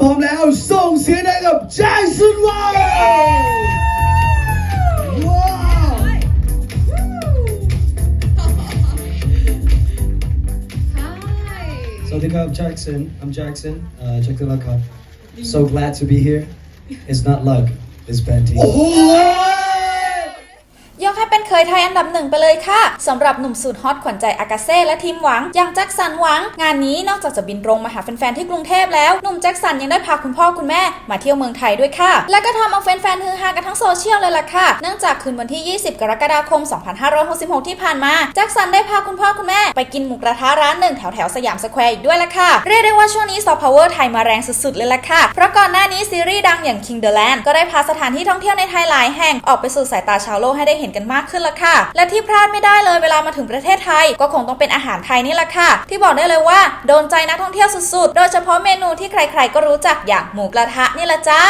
พร้อมแล้วส่งเสียงได้กับแจ็คสันว้าวว้าว Hi. So I think I'm Jackson. I'm Jackson. Uh, check the luck out. So glad to be here. It's not luck. It's Benty. โอ้โห ยไทยอันดับหนึ่งไปเลยค่ะสำหรับหนุ่มสุดฮอตขวัญใจอากาเซ่และทีมหวัง อย่างแจ็คสันหวัง งานนี้นอกจากจะบินตรงมาหาแฟนๆที่กรุงเทพแล้ว หนุ่มแจ็คสันยังได้พาคุณพ่อคุณแม่มาเที่ยวเมืองไทยด้วยค่ะ และก็ทำเอาแฟนๆฮือฮากันทั้งโซเชียลเลยล่ะค่ะ เนื่องจากคืนวันที่ 20 กรกฎาคม 2566 ที่ผ่านมา แจ็คสันได้พาคุณพ่อคุณแม่ไปกินหมูกระทะร้านหนึ่งแถวแถวๆสยามสแควร์อีกด้วยล่ะค่ะ เรียกได้ว่าช่วงนี้ซอฟต์พาวเวอร์ไทยมาแรงสุดๆเลยล่ะค่ะ เพราะก่อนหน้านี้ซีรีส์ดังอย่าง King the Land ก็ได้พาสถานที่ท่องเที่ยวในไทยหลายแห่งออกไปสู่สายตาชาวโลกให้ได้เห็นกันมากขึ้นละค่ะ และที่พลาดไม่ได้เลยเวลามาถึงประเทศไทย ก็คงต้องเป็นอาหารไทยนี่แหละค่ะ ที่บอกได้เลยว่าโดนใจนักท่องเที่ยวสุดๆ โดยเฉพาะเมนูที่ใครๆก็รู้จักอย่างหมูกระทะนี่แหละจ้า